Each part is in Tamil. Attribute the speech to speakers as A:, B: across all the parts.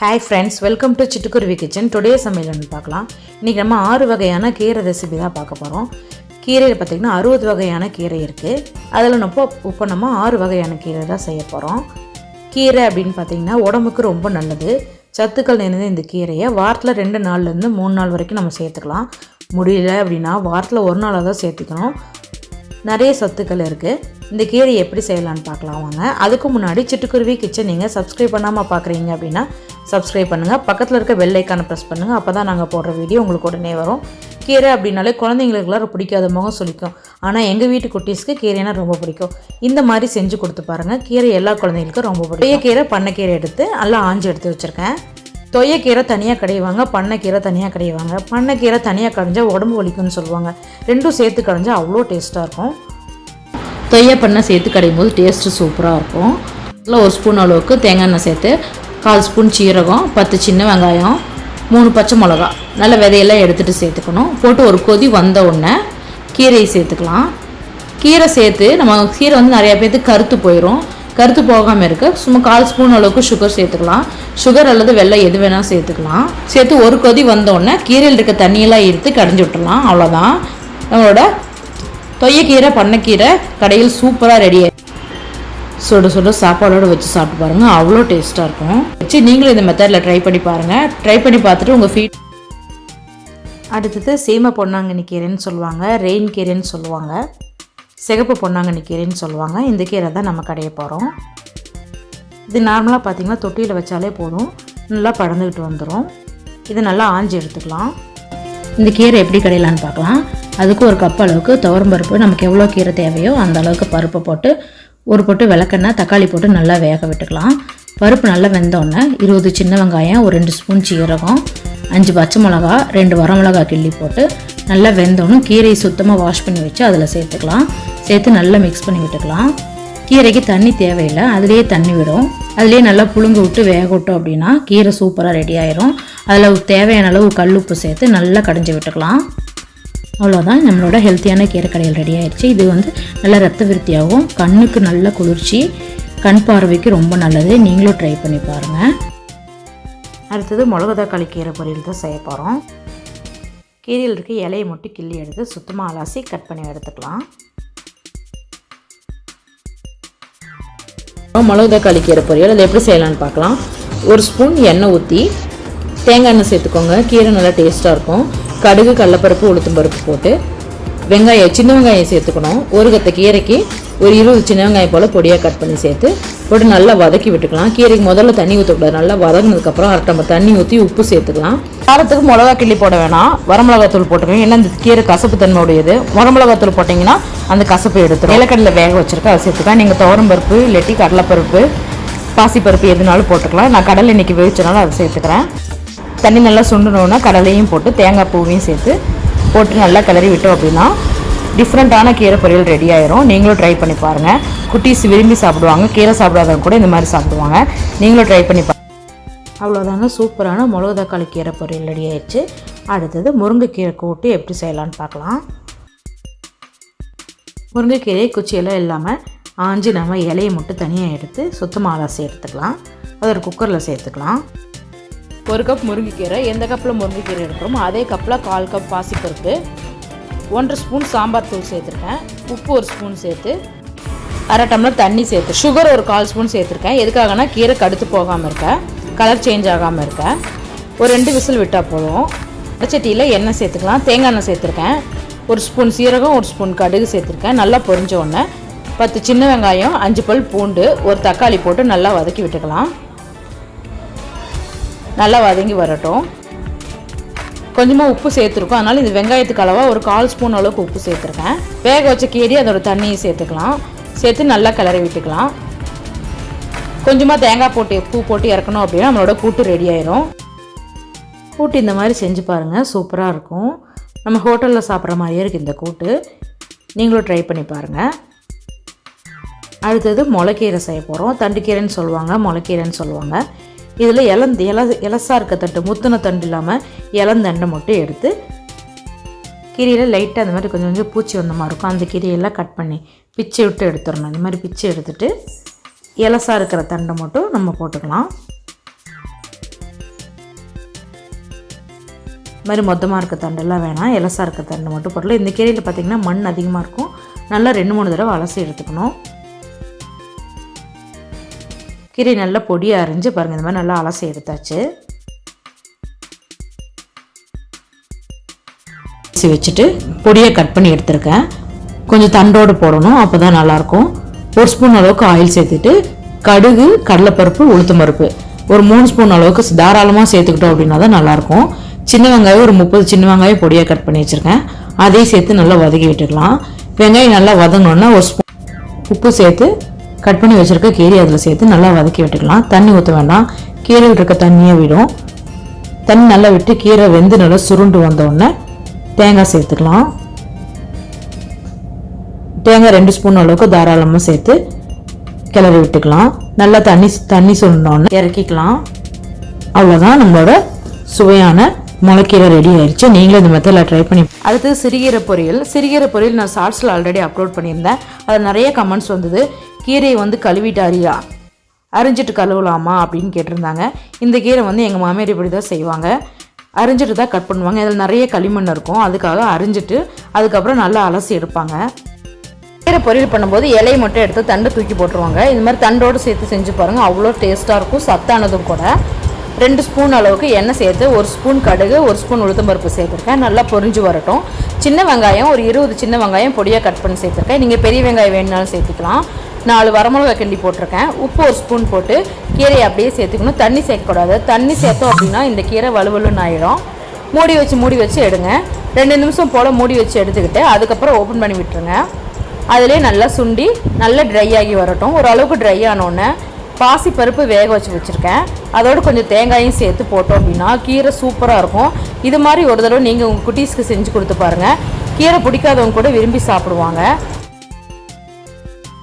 A: Hi friends welcome to Chittukkuruvi kitchen today சமையல்னு பார்க்கலாம். இன்றைக்கி நம்ம ஆறு வகையான கீரை ரெசிபி தான் பார்க்க போகிறோம் கீரையில் பார்த்திங்கன்னா அறுபது வகையான கீரை இருக்குது அதில் நம்ம இப்போ நம்ம ஆறு வகையான கீரை தான் செய்ய போகிறோம் கீரை அப்படின்னு பார்த்தீங்கன்னா உடம்புக்கு ரொம்ப நல்லது. சத்துக்கள் நிறைந்த இந்த கீரையை வாரத்தில் ரெண்டு நாள்லேருந்து மூணு நாள் வரைக்கும் நம்ம சேர்த்துக்கலாம். முடியல அப்படின்னா வாரத்தில் ஒரு நாளாக தான் சேர்த்துக்கணும். நிறைய சத்துக்கள் இருக்குது இந்த கீரையை எப்படி செய்யலாம்னு பார்க்கலாம் வாங்க. அதுக்கு முன்னாடி சிட்டுக்குருவி கிச்சன் நீங்கள் சப்ஸ்கிரைப் பண்ணாமல் பார்க்குறீங்க அப்படின்னா சப்ஸ்கிரைப் பண்ணுங்கள் பக்கத்தில் இருக்க பெல் ஐக்கானை ப்ரெஸ் பண்ணுங்கள் அப்போ தான் நாங்கள் போடுற வீடியோ உங்களுக்கு உடனே வரும். கீரை அப்படின்னாலே குழந்தைங்களுக்குலாம் பிடிக்காத முகம் சொல்லிக்கும். ஆனால் எங்கள் வீட்டு குட்டீஸ்க்கு கீரைனா ரொம்ப பிடிக்கும். இந்த மாதிரி செஞ்சு கொடுத்து பாருங்கள் கீரை எல்லா குழந்தைங்களுக்கும் ரொம்ப பிடிக்கும். கீரை பண்ணைக்கீரை எடுத்து நல்லா ஆஞ்சு எடுத்து வச்சுருக்கேன். தொய்யக்கீரை தனியாக கடையுவாங்க பண்ணைக்கீரை தனியாக கடையுவாங்க பண்ணைக்கீரை தனியாக கடைஞ்சால் உடம்பு வலிக்கும்னு சொல்லுவாங்க. ரெண்டும் சேர்த்து கடைஞ்சால் அவ்வளோ டேஸ்ட்டாக இருக்கும். தொய்ய பண்ணை சேர்த்து கடையும் போது டேஸ்ட்டு சூப்பராக இருக்கும். இதில் ஒரு ஸ்பூன் அளவுக்கு தேங்காய் எண்ணெய் சேர்த்து கால் ஸ்பூன் சீரகம் பத்து சின்ன வெங்காயம் மூணு பச்சை மிளகா. நல்ல விதையெல்லாம் எடுத்துகிட்டு சேர்த்துக்கணும். போட்டு ஒரு கொதி வந்த உடனே கீரையை சேர்த்துக்கலாம். கீரை சேர்த்து நம்ம கீரை வந்து நிறையா பேர்த்துக்கு கருத்து போயிடும் கருத்து போகாமல் இருக்க சும்மா கால் ஸ்பூன் அளவுக்கு சுகர் சேர்த்துக்கலாம். சுகர் அல்லது வெள்ளை எது வேணால் சேர்த்துக்கலாம். சேர்த்து ஒரு கொதி வந்தோடனே கீரையில் இருக்க தண்ணியெல்லாம் எடுத்து கடைஞ்சி விட்டுடலாம். அவ்வளோதான் நம்மளோட தொய்யக்கீரை பண்ணைக்கீரை கடையில் சூப்பராக ரெடி சுட சுட சாப்பாடோடு வச்சு சாப்பிட்டு பாருங்கள் அவ்வளோ டேஸ்ட்டாக இருக்கும். வச்சு நீங்களும் இந்த மெத்தடில் ட்ரை பண்ணி பாருங்கள் ட்ரை பண்ணி பார்த்துட்டு உங்கள் ஃபீட் அடுத்தது சீமை பொன்னாங்கண்ணி கீரைன்னு சொல்லுவாங்க. ரெயின் கீரைன்னு சொல்லுவாங்க. சிகப்பு பொன்னாங்கண்ணி கீரைன்னு சொல்லுவாங்க. இந்த கீரை தான் நம்ம கடைய போகிறோம் இது நார்மலாக பார்த்தீங்கன்னா தொட்டியில் வச்சாலே போதும். நல்லா படந்துக்கிட்டு வந்துடும் இது நல்லா ஆஞ்சி எடுத்துக்கலாம். இந்த கீரை எப்படி கடையலான்னு பார்க்கலாம். அதுக்கு ஒரு கப் அளவுக்கு துவரம்பருப்பு நமக்கு எவ்வளோ கீரை தேவையோ அந்த அளவுக்கு பருப்பை போட்டு ஒரு பொட்டு விளக்கெண்ணெய் தக்காளி போட்டு நல்லா வேக விட்டுக்கலாம். பருப்பு நல்லா வெந்தோடனே இருபது சின்ன வெங்காயம் ஒரு ரெண்டு ஸ்பூன் சீரகம் அஞ்சு பச்சை மிளகா ரெண்டு வரமிளகா கிள்ளி போட்டு நல்லா வெந்தோடனும் கீரையை சுத்தமாக வாஷ் பண்ணி வச்சு அதில் சேர்த்துக்கலாம். சேர்த்து நல்லா மிக்ஸ் பண்ணி விட்டுக்கலாம். கீரைக்கு தண்ணி தேவையில்லை அதுலேயே தண்ணி விடும். அதுலேயே நல்லா புழுங்க விட்டு வேக விட்டோம் அப்படின்னா கீரை சூப்பராக ரெடி ஆயிரும். அதில் தேவையான அளவு கல் உப்பு சேர்த்து நல்லா கடைஞ்சி விட்டுக்கலாம். அவ்வளோதான் நம்மளோட ஹெல்த்தியான கீரை கடையில் ரெடி ஆயிடுச்சு. இது வந்து நல்ல ரத்த விருத்தியாகவும் கண்ணுக்கு நல்ல குளிர்ச்சி கண் பார்வைக்கு ரொம்ப நல்லது. நீங்களும் ட்ரை பண்ணி பாருங்கள் அடுத்தது மிளகு தக்காளி கீரை பொரியல் தான் செய்ய போகிறோம் கீரையில் இருக்க இலையை மட்டும் கிள்ளி எடுத்து சுத்தமாக அலாசி கட் பண்ணி எடுத்துக்கலாம். மிளகு தக்காளி கீரை பொரியல் அதை எப்படி செய்யலாம்னு பார்க்கலாம். ஒரு ஸ்பூன் எண்ணெய் ஊற்றி தேங்காய் எண்ணெய் சேர்த்துக்கோங்க. கீரை நல்லா டேஸ்ட்டாக இருக்கும். கடுகு கடலப்பருப்பு உளுத்தம் பருப்பு போட்டு வெங்காயம் சின்ன வெங்காயம் சேர்த்துக்கணும். ஒரு கத்த கீரைக்கு ஒரு இருபது சின்ன வெங்காயம் போல் பொடியாக கட் பண்ணி சேர்த்து போட்டு நல்லா வதக்கி விட்டுக்கலாம். கீரைக்கு முதல்ல தண்ணி ஊற்றக்கூடாது நல்லா வதங்கினதுக்கப்புறம் அரை டம்ளர் தண்ணி ஊற்றி உப்பு சேர்த்துக்கலாம். காரத்துக்கு மிளகா கிள்ளி போட வேணாம். வரமிளகாத்தூள் போட்டுக்கோங்க. ஏன்னா இந்த கீரை கசப்பு தன்மை உடையது வரமிளகாத்தூள் போட்டிங்கன்னா அந்த கசப்பு எடுத்துரும். நிலக்கடலை வேக வச்சிருக்க அதை சேர்த்துக்கலாம். நீங்கள் துவரம் பருப்பு இல்லாட்டி கடலைப்பருப்பு பாசிப்பருப்பு எதுனாலும் போட்டுக்கலாம். நான் கடலை இன்றைக்கி வேவிச்சனால அதை சேர்த்துக்கிறேன். தண்ணி நல்லா சுண்டணுன்னா கடலையும் போட்டு தேங்காய் பூவையும் சேர்த்து போட்டு நல்லா கிளறி விட்டோம் அப்படின்னா டிஃப்ரெண்ட்டான கீரை பொரியல் ரெடி ஆயிரும். நீங்களும் ட்ரை பண்ணி பாருங்கள் குட்டீஸ் விரும்பி சாப்பிடுவாங்க. கீரை சாப்பிடாதவங்க கூட இந்த மாதிரி சாப்பிடுவாங்க. நீங்களும் ட்ரை பண்ணி பாருங்கள் அவ்வளோதாங்க சூப்பரான மிளகு தக்காளி கீரை பொரியல் ரெடி ஆயிடுச்சு. அடுத்தது முருங்கைக்கீரை கூட்டு எப்படி செய்யலான்னு பார்க்கலாம். முருங்கைக்கீரையை குச்சியெல்லாம் இல்லாமல் ஆஞ்சு நம்ம இலையை மட்டும் தனியாக எடுத்து சுத்தமாக அலசி எடுத்துக்கலாம் அதை ஒரு குக்கரில் சேர்த்துக்கலாம். ஒரு கப் முருங்கைக்கீரை எந்த கப்பில் முருங்கைக்கீரை எடுக்கிறோமோ அதே கப்பில் கால் கப் பாசிப்பருப்பு ஒன்றரை ஸ்பூன் சாம்பார் தூள் சேர்த்துருக்கேன் உப்பு ஒரு ஸ்பூன் சேர்த்து அரை டம்ளர் தண்ணி சேர்த்து சுகர் ஒரு கால் ஸ்பூன் சேர்த்துருக்கேன். எதுக்காகனா கீரை கடுத்து போகாமல் இருக்க கலர் சேஞ்ச் ஆகாமல் இருக்க ஒரு ரெண்டு விசில் விட்டால் போதும். வடச்சட்டியில் எண்ணெய் சேர்த்துக்கலாம். தேங்காய் எண்ணெய் சேர்த்துருக்கேன். ஒரு ஸ்பூன் சீரகம் ஒரு ஸ்பூன் கடுகு சேர்த்துருக்கேன். நல்லா பொரிஞ்ச உடனே பத்து சின்ன வெங்காயம் அஞ்சு பல் பூண்டு ஒரு தக்காளி போட்டு நல்லா வதக்கி விட்டுக்கலாம். நல்லா வதங்கி வரட்டும். கொஞ்சமாக உப்பு சேர்த்துருக்கோம். அதனால் இது வெங்காயத்துக்கு அளவாக ஒரு கால் ஸ்பூன் அளவுக்கு உப்பு சேர்த்துருக்கேன். வேக வச்ச கீரி அதோட தண்ணியை சேர்த்துக்கலாம். சேர்த்து நல்லா கிளறி விட்டுக்கலாம். கொஞ்சமாக தேங்காய் போட்டு பூ போட்டு இறக்கணும் அப்படின்னா நம்மளோட கூட்டு ரெடி ஆயிரும். கூட்டு இந்த மாதிரி செஞ்சு பாருங்கள் சூப்பராக இருக்கும். நம்ம ஹோட்டலில் சாப்பிட்ற மாதிரியே இருக்குது இந்த கூட்டு. நீங்களும் ட்ரை பண்ணி பாருங்கள் அடுத்தது முளைக்கீரை செய்ய போகிறோம் தண்டுக்கீரைன்னு சொல்லுவாங்க முளைக்கீரைன்னு சொல்லுவாங்க. இதில் இளந்து இல இலசாக இருக்க தண்டு முத்தின தண்டு இல்லாமல் இளந்தண்டை மட்டும் எடுத்து கீரையில் லைட்டாக அந்த மாதிரி கொஞ்சம் கொஞ்சம் பூச்சி வந்த மாதிரி இருக்கும். அந்த கீரையெல்லாம் கட் பண்ணி பிச்சை விட்டு எடுத்துடணும். இந்த மாதிரி பிச்சை எடுத்துட்டு இலசா இருக்கிற தண்டை மட்டும் நம்ம போட்டுக்கலாம். மாதிரி மொத்தமாக இருக்க தண்டெல்லாம் வேணாம். இலசா இருக்க தண்டு மட்டும் போடலாம் இந்த கீரையில் பார்த்திங்கன்னா மண் அதிகமாக இருக்கும். நல்லா ரெண்டு மூணு தடவை அலசி எடுத்துக்கணும். கீரை நல்லா பொடியாக அரிஞ்சு பாருங்கள் இந்த மாதிரி நல்லா அலசி எடுத்தாச்சு. அலசி வச்சுட்டு பொடியை கட் பண்ணி எடுத்திருக்கேன். கொஞ்சம் தண்டோடு போடணும் அப்போ தான் நல்லாயிருக்கும். ஒரு ஸ்பூன் அளவுக்கு ஆயில் சேர்த்துட்டு கடுகு கடலைப்பருப்பு உளுத்தம் பருப்பு. ஒரு மூணு ஸ்பூன் அளவுக்கு தாராளமாக சேர்த்துக்கிட்டோம் அப்படின்னா தான் நல்லாயிருக்கும். சின்ன வெங்காயம் ஒரு முப்பது சின்ன வெங்காயம் பொடியாக கட் பண்ணி வச்சுருக்கேன். அதையும் சேர்த்து நல்லா வதக்கி விட்டுக்கலாம். வெங்காயம் நல்லா வதங்கணுன்னா ஒரு ஸ்பூன் உப்பு சேர்த்து கட் பண்ணி வச்சுருக்க கீரை அதில் சேர்த்து நல்லா வதக்கி விட்டுக்கலாம். தண்ணி ஊற்ற வேண்டாம். கீரையில் இருக்க தண்ணியை விடும். தண்ணி நல்லா விட்டு கீரை வெந்து நல்லா சுருண்டு வந்தோடனே தேங்காய் சேர்த்துக்கலாம். தேங்காய் ரெண்டு ஸ்பூன் அளவுக்கு தாராளமாக சேர்த்து கிளறி விட்டுக்கலாம். நல்லா தண்ணி தண்ணி சுருண்டோடனே இறக்கிக்கலாம். அவ்வளோதான் நம்மளோட சுவையான முளைக்கீரை ரெடி ஆயிடுச்சு நீங்களும் இந்த மெத்தடில் ட்ரை பண்ணி அடுத்து சிறுகீரை பொரியல். சிறுகீரை பொரியல் நான் ஷார்ட்ஸில் ஆல்ரெடி அப்லோட் பண்ணியிருந்தேன். அதில் நிறைய கமெண்ட்ஸ் வந்தது. கீரையை வந்து கழுவிட்டாரியா? அறியா அரிஞ்சிட்டு கழுவலாமா அப்படின்னு கேட்டிருந்தாங்க. இந்த கீரை வந்து எங்கள் மாமியார் இப்படி தான் செய்வாங்க. அரிஞ்சிட்டு தான் கட் பண்ணுவாங்க. இதில் நிறைய களிமண் இருக்கும். அதுக்காக அரிஞ்சிட்டு அதுக்கப்புறம் நல்லா அலசி எடுப்பாங்க. கீரை பொரியல் பண்ணும்போது இலையை மட்டும் எடுத்து தண்டை தூக்கி போட்டுருவாங்க. இது மாதிரி தண்டோடு சேர்த்து செஞ்சு பாருங்கள் அவ்வளோ டேஸ்ட்டாக இருக்கும். சத்தானதும் கூட. ரெண்டு ஸ்பூன் அளவுக்கு எண்ணெய் சேர்த்து ஒரு ஸ்பூன் கடுகு ஒரு ஸ்பூன் உளுத்தம்பருப்பு சேர்த்துருக்கேன். நல்லா பொரிஞ்சு வரட்டும். சின்ன வெங்காயம் ஒரு இருபது சின்ன வெங்காயம் பொடியாக கட் பண்ணி சேர்த்துருக்கேன். நீங்கள் பெரிய வெங்காயம் வேணுனாலும் சேர்த்துக்கலாம். நாலு வரமிளகா கிண்டி போட்டிருக்கேன். உப்பு ஒரு ஸ்பூன் போட்டு கீரையை அப்படியே சேர்த்துக்கணும். தண்ணி சேர்க்கக்கூடாது. தண்ணி சேர்த்தோம் அப்படின்னா இந்த கீரை வலுவலுன்னு ஆயிடும். மூடி வச்சு மூடி வச்சு எடுங்க. ரெண்டு நிமிஷம் போல் மூடி வச்சு எடுத்துக்கிட்டு அதுக்கப்புறம் ஓப்பன் பண்ணி விட்டுருங்க. அதிலே நல்லா சுண்டி நல்லா ட்ரை ஆகி வரட்டும். ஓரளவுக்கு ட்ரை ஆனோடனே பாசி பருப்பு வேக வச்சு வச்சுருக்கேன். அதோடு கொஞ்சம் தேங்காயும் சேர்த்து போட்டோம் அப்படின்னா கீரை சூப்பராக இருக்கும். இது மாதிரி ஒரு தடவை நீங்கள் உங்கள் குட்டீஸ்க்கு செஞ்சு கொடுத்து பாருங்கள் கீரை பிடிக்காதவங்க கூட விரும்பி சாப்பிடுவாங்க.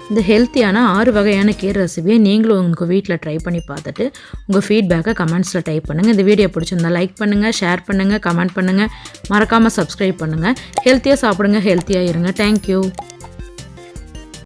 A: இந்த ஹெல்த்தியான ஆறு வகையான கீரை ரெசிபியை நீங்களும் உங்கள் வீட்டில் ட்ரை பண்ணி பார்த்துட்டு உங்கள் ஃபீட்பேக்கை கமெண்ட்ஸில் டைப் பண்ணுங்கள் இந்த வீடியோ பிடிச்சிருந்தா லைக் பண்ணுங்கள் ஷேர் பண்ணுங்கள் கமெண்ட் பண்ணுங்கள் மறக்காமல் சப்ஸ்கிரைப் பண்ணுங்கள் ஹெல்த்தியாக சாப்பிடுங்க ஹெல்த்தியாக இருங்க. தேங்க்யூ